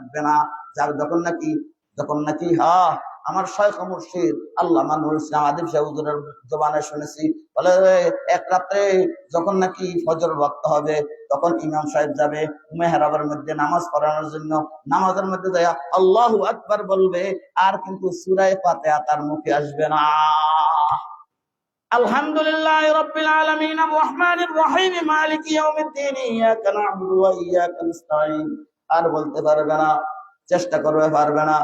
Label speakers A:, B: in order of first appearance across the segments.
A: থাকবে না। যার যখন নাকি যখন নাকি হা আমার শয়খ মুর্শিদ আল্লাহ আদিব শাহুজুরের জবানে শুনেছি, বলে এক রাত্রে যখন নাকি ফজর ভক্ত হবে, তখন ইমাম সাহেব যাবে মেহরাবের মধ্যে নামাজ পড়ানোর জন্য। নামাজের মধ্যে যায়, আল্লাহু আকবার বলবে, আর কিন্তু সুরায় পাতে তার মুখে আসবে না। আলহামদুলিল্লাহ রাব্বিল আলামিন, আর রহমানির রহিম, মালিক ইয়াউমিদ্দিন, ইয়াকা না'বুদু ওয়া ইয়াকা নাস্তাঈন। আর বলতে পারবে না, চেষ্টা করবে পারবে না।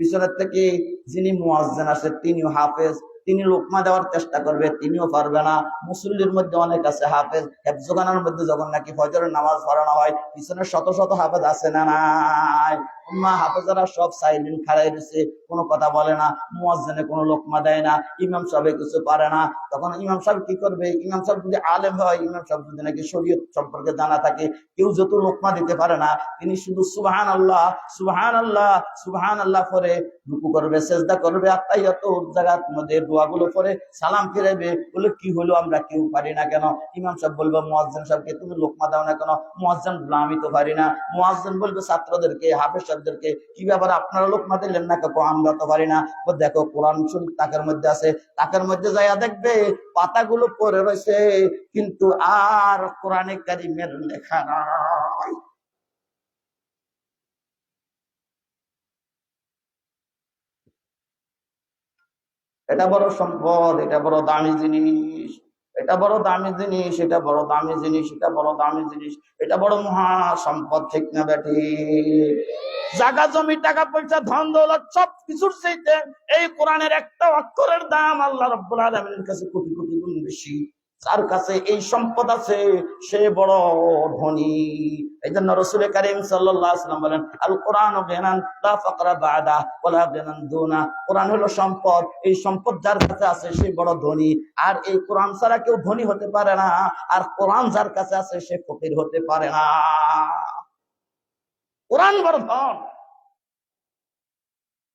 A: পিছনের থেকে যিনি মুওয়াজ্জিন আছে, তিনিও হাফেজ। তিনি লোকমা দেওয়ার চেষ্টা করবে, তিনিও পারবে না। মুসল্লির মধ্যে অনেক আছে হাফেজ। হেফজোগানের মধ্যে যখন নাকি ফজরের নামাজ পড়ানো হয়, পিছনে শত শত হাফেজ আছে না নাই? মা হাফেজারা সব সাইলেন্ট খাড়াই রয়েছে কোনো কথা বলে না মুয়াজ্জিনে কোনো লোকমা দেয় না ইমাম সাহেব কিছু পারে না। তখন ইমাম সাহেব কি করবে? ইমাম সাহেব যদি আলেম হয় ইমাম সাহেব যদি নাকি শরীয়ত সম্পর্কে জানা থাকে কেউ যত লোকমা দিতে পারে না তিনি শুধু সুবহান আল্লাহ সুবহান আল্লাহ সুবহান আল্লাহ করে রুকু করবে সেজদা করবে আত্মাইয়ত জায়গার মধ্যে দোয়াগুলো পরে সালাম ফিরাইবে। বলে কি হলো? আমরা কেউ পারি না কেন? ইমাম সাহেব বলবে মুয়াজ্জিন সাহেবকে তুমি লোকমা দাও না কেন? মুয়াজ্জিন বলবে, আমি তো পারি না। মুয়াজ্জিন বলবে ছাত্রদেরকে হাফেজ সাহেবদেরকে কি ব্যাপার আপনারা লোকমা দিলেন না কেন আমরা তো পারি না। দেখো, কোরআন শরীফ তাকের মধ্যে আছে। তাকের মধ্যে যাইয়া দেখবে, পাতাগুলো পড়ে রয়েছে, কিন্তু আর কোরআনে কারিমের লেখা নাই। এটা বড় সম্পদ, এটা বড় দামি জিনিস, এটা বড় দামি জিনিস, এটা বড় দামি জিনিস, এটা বড় দামি জিনিস, এটা বড় মহা সম্পদ, ঠিক না বেটি জায়গা জমি, টাকা পয়সা, ধন দৌলত সব কিছুর চাইতে এই কোরআনের একটা অক্ষরের দাম আল্লাহ রব্বুল আলমিনের কাছে কোটি কোটি গুণ বেশি। তার কাছে এই সম্পদ আছে, সে বড় ধনী। এই রসুল করিম সাল্লাম বলেন আল কোরআন কোরআন হলো সম্পদ। এই সম্পদ যার কাছে আছে, সে বড় ধনী। আর এই কোরআন ছাড়া কেউ ধনী হতে পারে না। আর কোরআন যার কাছে আছে, সে ফকির হতে পারে না। কোরআন বড় ধন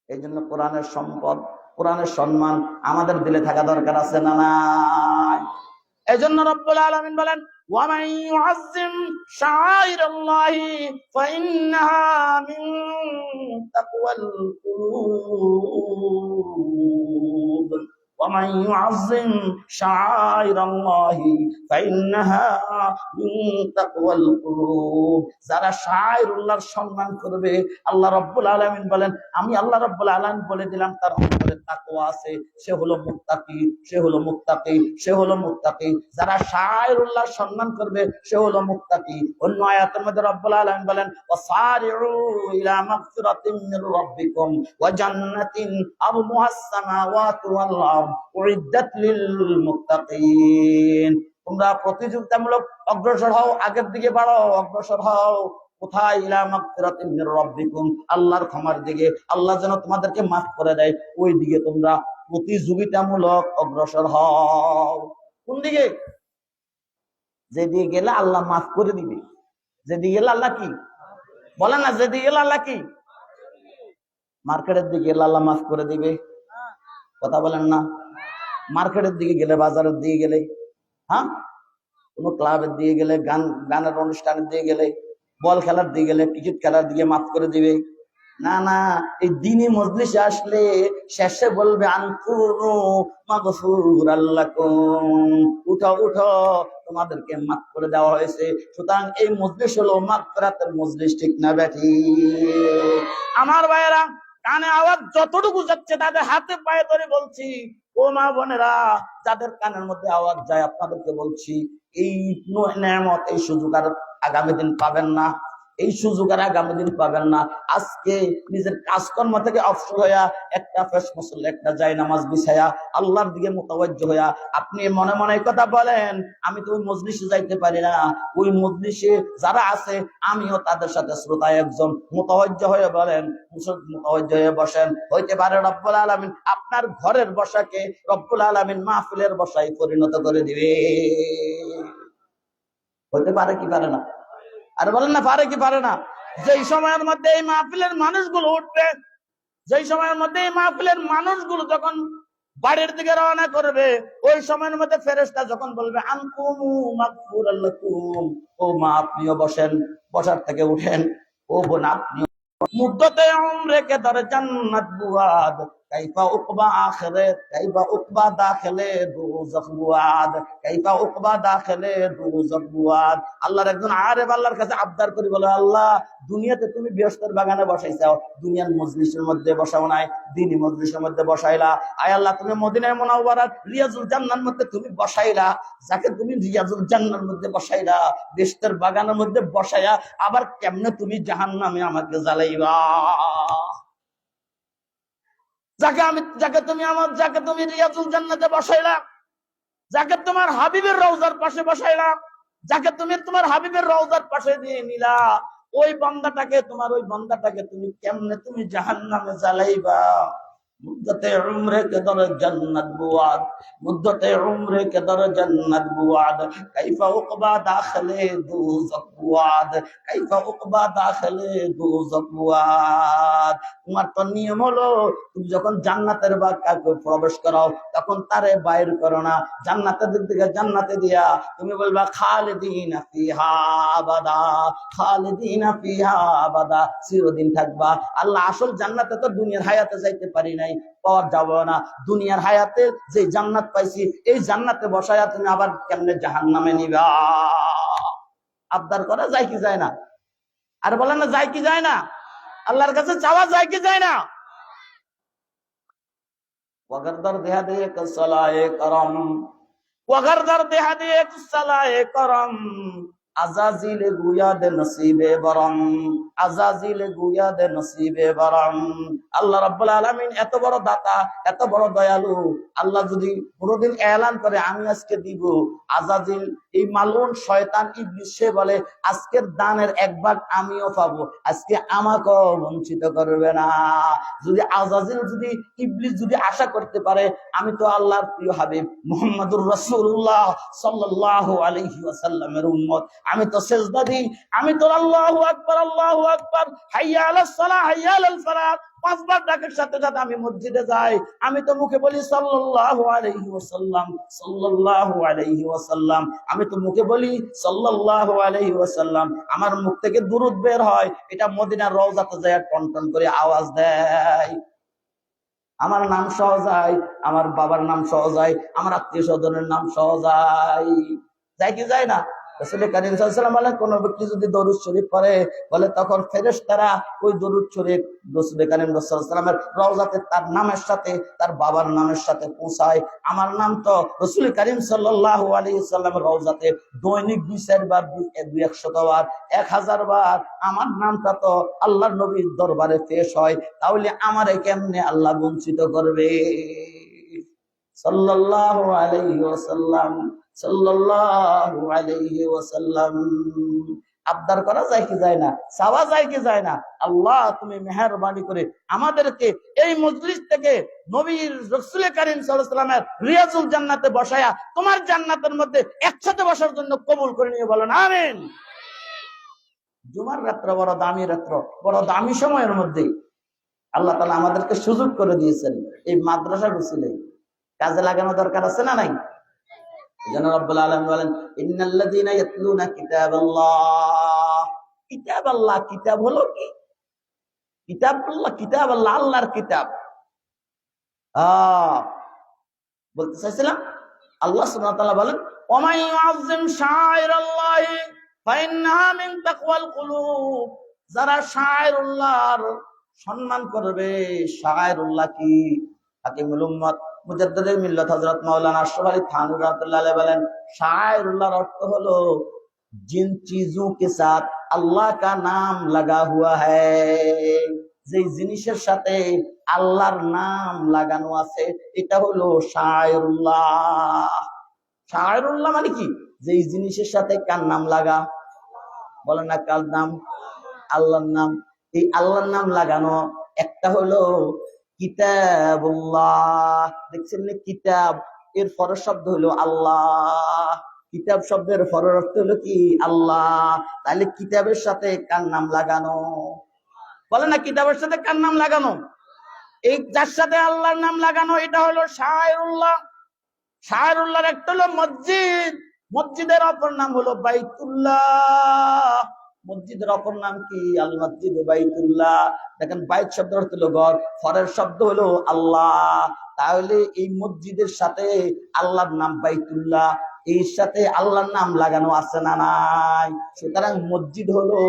A: এই জন্য কোরআনের সম্পদ কোরআনের সম্মান আমাদের দিলে থাকা দরকার আছে না নাই এই জন্য রব্বুল আলমিন বলেন ومن يعظم شعائر الله فإنها من تقوى القلوب ومن يعظم شعائر الله فإنها من تقوى القلوب যারা শায়রুল্লাহর সম্মান করবে আল্লাহ রব্বুল আলামিন বলেন আমি আল্লাহ রব্বুল আলামিন বলে দিলাম তার অন্তরে তাকওয়া আছে সে হলো মুত্তাকি সে হলো মুত্তাকি সে হলো মুত্তাকি যারা শায়রুল্লাহর সম্মান করবে সে হলো মুত্তাকি অন্য আয়াতের মধ্যে রব্বুল আলামিন বলেন ওয়াসারিউ ইলা মাগফিরাতিন মির রাব্বিকুম ওয়া জান্নাতিন আরদুহাস সামাওয়াতু ওয়াল আরদ উইদ্দাত লিল মুত্তাকিন তোমরা প্রতিযোগিতামূলক অগ্রসর হও, আগের দিকে বাড়ো অগ্রসর হও। কোন দিকে? যেদিকে গেলে আল্লাহ মাফ করে দিবে। যেদিকে আল্লাহ কি? বলেন না, যেদিকে আল্লাহ কি? মার্কেটের দিকে গেলে আল্লাহ মাফ করে দিবে। কথা বলেন না। মার্কেটের দিকে গেলে, বাজারের দিকে গেলে হ্যাঁ? কোনো ক্লাবের দিকে গেলে, গান, গানের অনুষ্ঠানের দিকে গেলে, বল খেলার দিকে গেলে ক্রিকেট খেলার দিকে মাফ করে দিবে। না না, এই দিনে মজলিসে আসলে শেষে বলবে উঠো উঠো, তোমাদেরকে মাফ করে দেওয়া হয়েছে। সুতরাং এই মজলিস হলো মাগফিরাতের মজলিস, ঠিক না ব্যাটি আমার ভাইয়েরা কানে আওয়াজ যতটুকু যাচ্ছে, তাদের হাতে পায়ে ধরে বলছি, ও মা বোনেরা, যাদের কানের মধ্যে আওয়াজ যায়, আপনাদেরকে বলছি, এই নেয়ামত, এই সুযোগ আর আগামী দিন পাবেন না। এই সুযোগ আর আগামী দিন পাবেন না। আজকে নিজের কাজকর্ম থেকে অবসর হইয়া একটা ফেস মসল একটা যাই নামাজ বিছায়া আল্লাহর দিকে মোতাবজ্জ হইয়া আপনি মনে মনে কথা বলেন, আমি তো ওই মজলিসে যাইতে পারি না। ওই মজলিসে যারা আছে, আমিও তাদের সাথে শ্রোতা একজন মোতাবজ্জ হয়ে বলেন মোতাবজ্জ হয়ে বসেন। হইতে পারে রব্বুল আলমিন আপনার ঘরের বসাকে রব্বুল আলমিন মাহফিলের বসায় পরিণত করে দিবে। হইতে পারে কি পারে না? আর বলেন না, পারে কি পারে না? যেই সময়ের মধ্যে এই মাহফিলের মানুষগুলো উঠবে, যেই সময়ের মধ্যে এই মাহফিলের মানুষগুলো যখন বাড়ির দিকে রওনা করবে, ওই সময়ের মধ্যে ফেরেস্তা যখন বলবে ও মা, আপনিও বসেন, বসার থেকে উঠেন। ও বোন, আপনিও মুদ্দতে উমরে কে দর জান্নাত বুয়াদ কাইফা উকবা আখিরাত কাইফা উকবা দাখিলে দুজখ কাইফা উকবা দাখিলে দুজখ আল্লাহর একজন আরেফ আল্লাহর কাছে আবদার করি বলে, আল্লাহ, দুনিয়াতে তুমি বৃহস্পতির বাগানে বসাইছাও, দুনিয়ার মজলিসের মধ্যে বসাও নাই, দিনী মজলিসের মধ্যে বসাইলা। আয় আল্লাহ, তুমি মদিনায় মোনাওয়ারাত রিয়াজুল জান্নার মধ্যে তুমি বসাইলা, যাকে তুমি রিয়াজুল জান্নার মধ্যে বসাইলা বেস্তের বাগানের মধ্যে বসাইয়া, আবার কেমনে তুমি জাহান্নামে আমাকে জ্বালাইবা? যাকে আমি, যাকে তুমি আমার, যাকে তুমি রিয়াজুল জান্নাতে বসাইলা, যাকে তোমার হাবিবের রওজার পাশে বসাইলাম যাকে তুমি তোমার হাবিবের রওজার পাশে দিয়ে নিলা, ওই বন্দাটাকে, তোমার ওই বন্দাটাকে তুমি কেমনে তুমি জাহান্নামে জ্বালাইবা? কে কে তোমার তো নিয়ম হলো, তুমি যখন জান্নাতের বাগ প্রবেশ করাও, তখন তারে বাইর করো না। জান্নাতের দিক থেকে জান্নাতে দিয়া তুমি বলবা, খালিদিনা ফিহা আবাদা, খালিদিনা আবাদা। চিরদিন থাকবা। আল্লাহ আসল জান্নাতে তো দুনিয়ার হায়াতে যাইতে পারি নাই। পাওয়া যাব না। দুনিয়ার হায়াতে যে জান্নাত পাইছি, এই জান্নাতে বসায়া তুমি আবার কেমনে জাহান নামে নিবা? আবদার করা যায় কি যায় না? আর বলে না, যায় কি যায় না? আল্লাহর কাছে চাওয়া যায় কি যায় না? ওয়াগারদার দেহা দিয়ে করম। আজাজিল গুয়া দে নসিবে বরং, আজাজিল গুয়া দে নসিবে বরং। আল্লাহ রাব্বুল আলামিন এত বড় দাতা, এত বড় দয়ালু। আল্লাহ যদি কোনোদিন এলান করে, আমি আজকে দিব। আজাজিল এই মালুন শয়তান ইবলিস, সে বলে, আজকের দানের এক ভাগ আমিও পাবো, আজকে আমাকেও বঞ্চিত করবে না। যদি আজাজিল, যদি ইবলিস যদি আশা করতে পারে, আমি তো আল্লাহর প্রিয় হাবিব, মুহাম্মদুর রাসূলুল্লাহ সাল্লাল্লাহু আলাইহি ওয়াসাল্লামের উম্মত। আমি তো সেজদা দিই, আমি তো আল্লাহু আকবার আল্লাহু আকবার, হাইয়া আলাস সালাহ, হাইয়া আলাল ফালাহ পাঁচবার ডাকের সাথে সাথে আমি মসজিদে যাই। আমি তো মুখে বলি, সাল্লাল্লাহু আলাইহি ওয়াসাল্লাম, সাল্লাল্লাহু আলাইহি ওয়াসাল্লাম। আমি তো মুখে বলি, সাল্লাল্লাহু আলাইহি ওয়াসাল্লাম। আমার মুখ থেকে দুরুদ বের হয়। এটা মদিনার রওজাতে যায় টন টন করে আওয়াজ দেয়। আমার নাম সহ যায়, আমার বাবার নাম সহ যায়, আমার আত্মীয় স্বজনের নাম সহ যায়। যায় কি যায় না? রওজাতে সাল্লাহ দৈনিক দুই চারবার দুই একশত বার, এক হাজার বার। আমার নামটা তো আল্লাহ নবীর দরবারে পেশ হয়। তাহলে আমারে কেমনে আল্লাহ বঞ্চিত করবে? আলাইহি ওয়াসাল্লাম আবদার করা যায় কি যায় না? চাওয়া যায় কি যায় না? আল্লাহ, তুমি মেহরবানি করে আমাদেরকে এই মজলিস থেকে নবীর রসুল করিম সাল্লামের রিয়াজুল জান্নাতে বসায়া তোমার জান্নাতের মধ্যে একসাথে বসার জন্য কবুল করে নিয়ে বলেন, আমিন। জুমার রাত্র বড় দামি রাত্র, বড় দামি সময়ের মধ্যে আল্লাহ তালা আমাদেরকে সুযোগ করে দিয়েছেন। এই মাদ্রাসা গুছিলে কাজে লাগানো দরকার আছে না নাই? যেন রব্বুল বলেন কিতাব আল্লাহ কিতাব হলো কি? কিতাব আল্লাহ কিতাব আল্লাহ আল্লাহর কিতাব। বলতে চাইছিলাম, আল্লাহ বলেন যারা সম্মান করবে কি? হাকিমুল মুজাদ্দের মিল্লাত হযরত মাওলানা আশরাফ আলী থানুর রহমতুল্লাহ বলেন, শায়রুল্লাহর অর্থ হলো, জিন চিজু কে সাথ আল্লাহ কা নাম লাগা হুয়া হ্যায়। যে জিনিসের সাথে আল্লাহর নাম লাগানো আছে, এটা হলো শায়রুল্লাহ। শায়রুল্লাহ মানে কি? যে জিনিসের সাথে কার নাম লাগা? বলেন না কার নাম? আল্লাহর নাম। এই আল্লাহর নাম লাগানো একটা হলো কিতাবুল্লাহ। দেখছেন না? কিতাব। এর ফরজ শব্দ হলো আল্লাহ। কিতাব শব্দের ফরজ অর্থ হলো কি? আল্লাহ। তাহলে কিতাবের সাথে কার নাম লাগানো? বলে না, কিতাবের সাথে কার নাম লাগানো? এই যার সাথে আল্লাহর নাম লাগানো, এটা হলো শায়রুল্লাহ। শায়রুল্লাহর একটা হলো মসজিদ। মসজিদের অপর নাম হলো বাইতুল্লাহ। মসজিদের অপর নাম কি? আল মসজিদ বাইতুল্লাহ। দেখেন বাইত শব্দ হলো ঘর ফরের শব্দ হলো আল্লাহ। তাহলে এই মসজিদের সাথে আল্লাহর নাম বাইতুল্লাহ, এই সাথে আল্লাহর নাম লাগানো আছে না নাই? সুতরাং মসজিদ হলো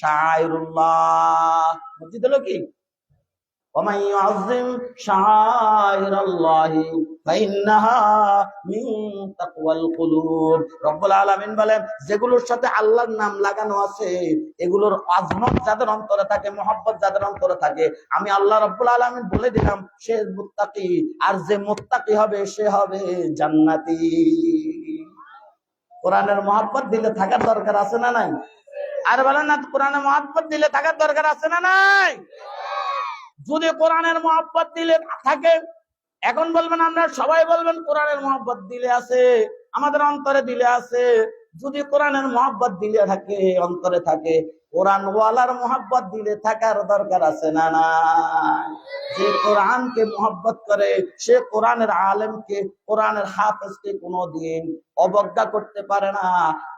A: শায়রুল্লাহ। মসজিদ হলো কি? ومن يعظم شعائر الله فإنها من تقوى القلوب রব্বুল আলামিন বলেন যেগুলোর সাথে আল্লাহর নাম লাগানো আছে এগুলোর আজমত যাদের অন্তরে থাকে মোহাব্বত যাদের অন্তরে থাকে আমি আল্লাহ রব্বুল আলামিন বলে দিলাম সে মুত্তাকি আর যে মুত্তাকি হবে সে হবে জান্নাতি কোরআনের মোহাব্বত দিলে থাকার দরকার আছে না নাই আর বলেন না কোরআনের মোহাব্বত দিলে থাকার দরকার আছে না নাই যদি কোরআনের মহাব্বত দিলে না থাকে, এখন বলবেন আমরা সবাই বলবেন কোরআনের মহাব্বত দিলে আছে, আমাদের অন্তরে দিলে আছে। যদি কোরআনের মহাব্বত দিলে থাকে, অন্তরে থাকে কোরআন ওয়ালার দিলে থাকার দরকার আছে না না যে কোরআনকে মহব্বত করে, সে কোরআনের আলেমকে, কোরআনের হাফেজকে কোনোদিন অবজ্ঞা করতে পারে না।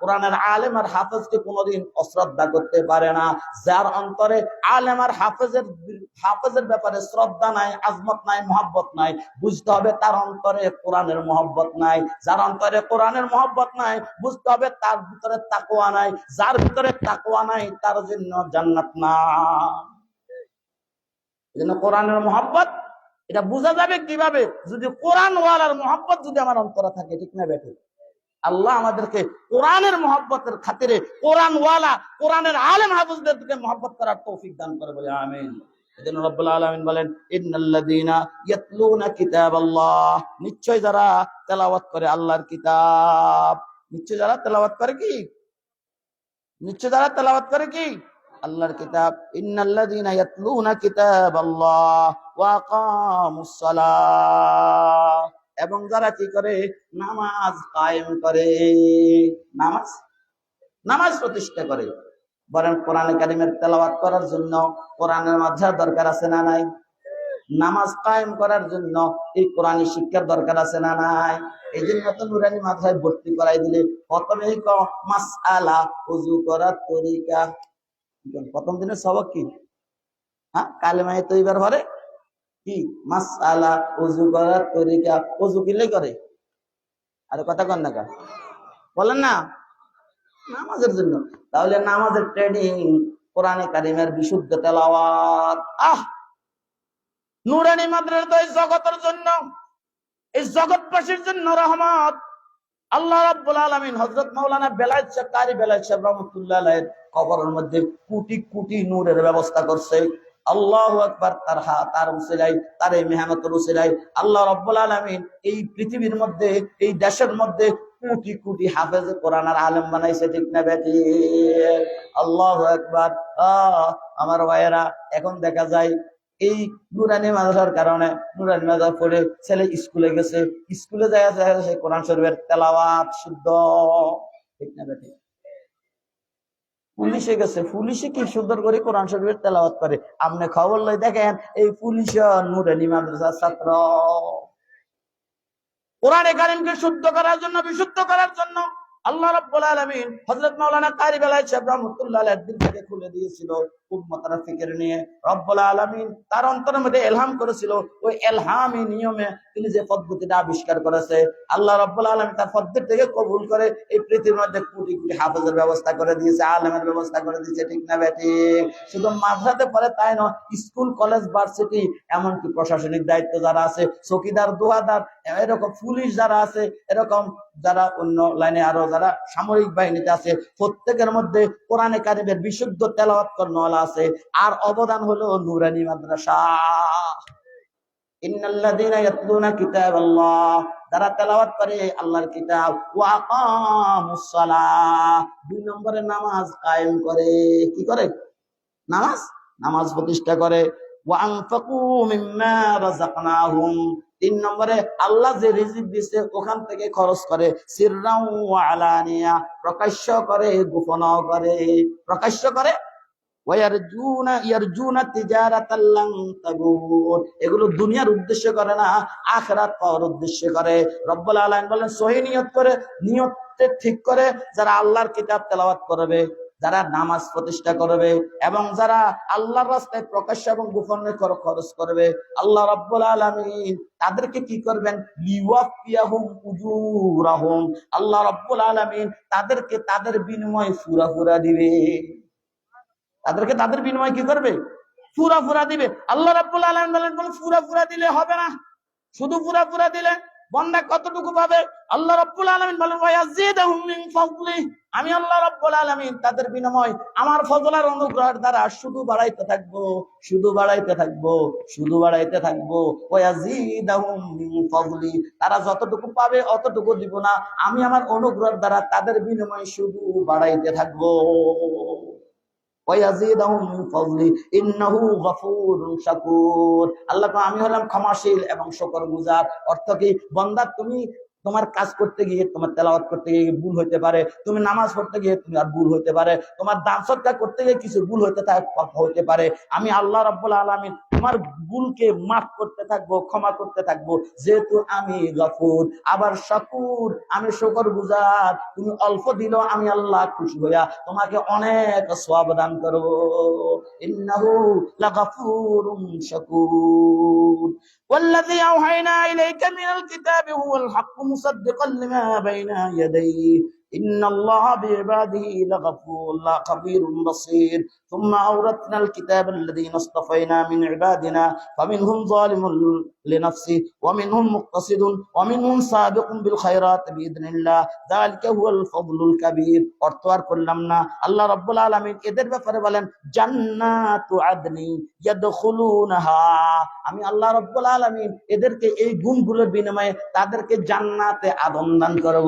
A: কোরআনের আলেম আর হাফেজকে কোনোদিন অশ্রদ্ধা করতে পারে না। যার অন্তরে আলেম আর হাফেজের হাফেজের ব্যাপারে শ্রদ্ধা নাই, আজমত নাই, মহব্বত নাই, বুঝতে হবে তার অন্তরে কোরআনের মহব্বত নাই। যার অন্তরে কোরআনের মহব্বত নাই, বুঝতে হবে তার ভিতরে তাকোয়া নাই। যার ভিতরে তাকোয়া নাই তার জন্য জান্নাত না। এজন্য কোরআনের মহব্বত, এটা বোঝা যাবে কীভাবে? যদি কোরআন ওয়ালার মহব্বত যদি আমার অন্তরে থাকে, ঠিক না বেঠে আল্লাহ আমাদেরকে কোরআনের মহব্বতের খাতিরে কোরআন ওয়ালা কোরআনের আলেম হাফিজদেরকে মহব্বত করার তৌফিক দান করে বলে, আমিন। এজন্য রব্বুল আলামিন বলেন, ইন্নাল্লাযীনা ইয়াতলুনা কিতাবাল্লাহ। নিশ্চয় যারা তেলাওয়াত করে আল্লাহর কিতাব, নিশ্চয় যারা তেলাওয়াত করে কি? নিশ্চয় যারা তেলাওয়াত করে কি? আল্লাহর কিতাব। ইন্নাল্লাযীনা ওয়া এবং যারা কি করে? নামাজ কায়েম করে। নামাজ? নামাজ প্রতিষ্ঠা করে। বলেন কোরআন কারিমের তেলাওয়াত করার জন্য কোরআনের মাঝার দরকার আছে না নাই? নামাজ কায়েম করার জন্য এই কোরআনী শিক্ষার দরকার আছে না নাই? এই জন্য তো নুরানি মাদ্রাসায় ভর্তি করাই দিলে প্রথমে মাস আলা উজু করার তরিকা। প্রথম দিনের সবক কি? হ্যাঁ কালেমায় তৈবার ভরে কি? মাস আলা উজু করার তরিকা। উজু কিলে করে? আরে কথা কন না বলেন না। নামাজের জন্য। তাহলে নামাজের ট্রেনিং কোরআনে কারিমের বিশুদ্ধ তেলাওয়াত। আহ! নুরানি মাদ্রাসা তো এই জগতের জন্য, এই জগৎবাসীর জন্য রহমত। আল্লাহ রাব্বুল আলামিন হযরত মাওলানা বেলায়েত শাহ কারি বেলায়েত শাহ রাহমাতুল্লাহ আলাইহির কবরের মধ্যে কোটি কোটি নূরের ব্যবস্থা করছে। আল্লাহু আকবার, তার হা, তার উসিলাই তার এই মেহনতের উসিলাই আল্লাহ রাব্বুল আলামিন এই পৃথিবীর মধ্যে, এই দেশের মধ্যে কোটি কোটি হাফেজ, কোরআন আর আলেম বানাইছে, ঠিক না বেটি? আল্লাহু আকবার। আমার ভাইয়েরা, এখন দেখা যায় এই নুরানি মাদ্রাসার কারণে নুরানি মাদ্রাসা পড়ে ছেলে স্কুলে গেছে, স্কুলে যায় সে কোরআন শরীফের তেলাওয়াত শুদ্ধ। ঠিক না বেটি পুলিশে গেছে, পুলিশে কি সুন্দর করে কোরআন শরীফের তেলাওয়াত করে? আপনি খবর লই দেখেন, এই পুলিশ নুরানি মাদ্রাসার ছাত্র। কোরআনে কারিমকে শুদ্ধ করার জন্য, বিশুদ্ধ করার জন্য আল্লাহ রাব্বুল আলামিন হযরত মাওলানা কারি বেলায়েত সাহেব রাহমাতুল্লাহ আলাইহি দিল থেকে খুলে দিয়েছিল উম্মতের ফিকির নিয়ে। রব্বুল আলামিন তার অন্তরের মধ্যে ইলহাম করেছিল। ওই ইলহামি নিয়মে তিনি যে পদ্ধতিটা আবিষ্কার করেছে, আল্লাহ রাব্বুল আলামিন তার পদ্ধতি থেকে কবুল করে এই পৃথিবীর মধ্যে কোটি কোটি হাফেজের ব্যবস্থা করে দিয়েছে, আলেমের ব্যবস্থা করে দিয়েছে, ঠিক না বেটি শুধু মাদ্রাসাতে পড়ে তাই নয়, স্কুল, কলেজ, ভার্সিটি, এমনকি প্রশাসনিক দায়িত্ব যারা আছে, চকিদার, দোহাদার, এরকম পুলিশ যারা আছে, এরকম যারা অন্য লাইনে আরও যারা সামরিক বাহিনীতে আছে, প্রত্যেকের মধ্যে কোরআনে কারিমের বিশুদ্ধ তেলাওয়াত কর্মওয়ালা আছে। আর অবদান হলো নুরানি মাদ্রাসা। ওয়া দুই নম্বরে নামাজ কায়েম করে। কি করে? নামাজ? নামাজ প্রতিষ্ঠা করে। তিন নম্বরে, আল্লাহ যে রিজিক দিছে ওখান থেকে খরচ করে। আলানিয়া, প্রকাশ্য করে গোপন করে। প্রকাশ্য করে? এগুলো দুনিয়ার উদ্দেশ্য করে না, আখিরাত পাওয়ার উদ্দেশ্য করে। রব্বুল আলামিন বলেন, সহি নিয়ত করে, নিয়তে ঠিক করে যারা আল্লাহর কিতাব তেলাওয়াত করবে। যারা নামাজ প্রতিষ্ঠা করবে এবং যারা আল্লাহর রাস্তায় প্রকাশ্য এবং গোপনে খরচ করবে, আল্লাহ রাব্বুল আলামিন তাদেরকে কি করবেন? উজুরাহুম। আল্লাহ রাব্বুল আলামিন তাদেরকে তাদের বিনিময়ে ফুরা ফুরা দিবে। তাদেরকে তাদের বিনিময়ে কি করবে? ফুরা ফুরা দিবে। আল্লাহ রাব্বুল আলামিন বলেন ফুরা ফুরা দিলে হবে না। শুধু ফুরা ফুরা দিলে বন্দা কতটুকু পাবে? আল্লাহ রাব্বুল আলামিন বলেন আমি আল্লাহ রাব্বুল আলামিন তাদের বিনিময় আমার ফজলার অনুগ্রহের দ্বারা শুধু বাড়াইতে থাকব, শুধু বাড়াইতে থাকব, শুধু বাড়াইতে থাকব। তারা যতটুকু পাবে অতটুকু দিব না। আমি আমার অনুগ্রহের দ্বারা তাদের বিনিময় শুধু বাড়াইতে থাকব। আল্লাহ আমি হলাম ক্ষমাশীল এবং শকর গুজার অর্থ কি? বন্দা তুমি তোমার কাজ করতে গিয়ে তোমার তেলাওয়াত করতে গিয়ে ভুল হইতে পারে তুমি নামাজ পড়তে গিয়ে তুমি আর ভুল হইতে পারে তোমার দান সৎকার করতে গিয়ে কিছু ভুল হইতে থাক- হইতে পারে আমি আল্লাহ রাব্বুল আলামিন তোমার ভুলকে মাফ করতে থাকবো ক্ষমা করতে থাকবো যেহেতু আমি গফুর আবার শাকুর আমি শুকর গুজার তুমি অল্প দিলেও আমি আল্লাহ খুশি হইয়া তোমাকে অনেক সওয়াব দান করব ইন্নাহু লাগাফুরুন শাকুর والذي أوحينا إليك من الكتاب هو الحق مصدقا لما بين يديه. إن الله بعباده لغفور لا خبير بصير ثم أورثنا الكتاب الذين اصطفينا من عبادنا فمنهم ظالم لنفسه ومنهم مقتصد ومنهم سابق بالخيرات بإذن الله ذلك هو الفضل الكبير অর্থ আর করলাম না আল্লাহ রব্বুল আলামিন এদের ব্যাপারে বলেন জান্নাতু আদনি ইয়াদখুলুনহা আমি আল্লাহ রব্বুল আলামিন এদেরকে এই গুণগুলোর বিনিময়ে তাদেরকে জান্নাতে আদম দান করব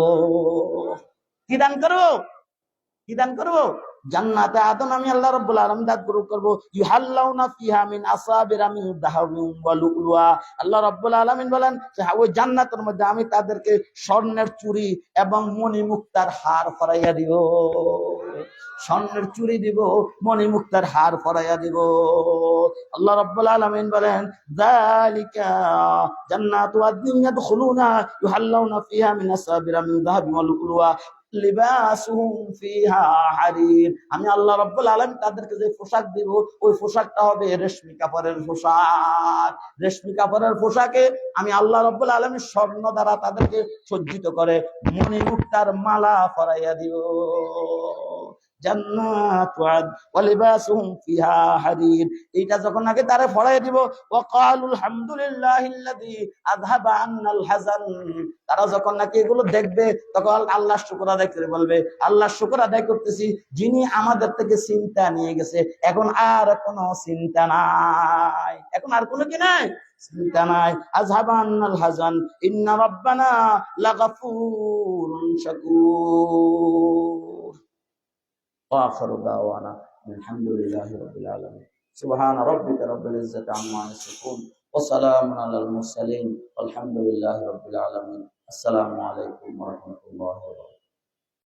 A: কি দান করব? কি দান করব? জান্নাতে আদম আমি আল্লাহ রাব্বুল আলামিন দান করব করব। ইউহাল্লাউনা ফিহা মিন আসাবিরা মিন দাহাবিন ওয়া আল্লাহ রাব্বুল আলামিন বলেন হ্যাঁ, ওই জান্নাতের মধ্যে আমি তাদেরকে স্বর্ণের চুড়ি এবং মণিমুক্তার হার পরাইয়া দিব। স্বর্ণের চুড়ি দিব মণিমুক্তার হার পরাইয়া দিব। আল্লাহ রাব্বুল আলামিন বলেন যালিকা জান্নাতু আদনিন ইয়াদখুলুনা ইউহাল্লাউনা ফিহা মিন আসাবিরা মিন দাহাবিন ওয়া হারির আমি আল্লাহ রব্বুল আলম তাদেরকে যে পোশাক দিব, ওই পোশাকটা হবে রেশমি কাপড়ের পোশাক। রেশমি কাপড়ের পোশাকে আমি আল্লাহ রব্বুল আলম স্বর্ণ দ্বারা তাদেরকে সজ্জিত করে, মণিমুক্তার মালা ফরাইয়া দিব যিনি আমাদের থেকে চিন্তা নিয়ে গেছে। এখন আর কোনো চিন্তা নাই। এখন আর কোনো কি নাই? চিন্তা নাই। আজহাবান্নাল হাজান ইন্না রাব্বানা লাগাফুরুন শাকুর। وآخر دعوانا الحمد لله رب العالمين. سبحان ربك رب العزة عما يصفون وسلام على المرسلين والحمد لله رب العالمين. السلام عليكم ورحمة الله وبركاته.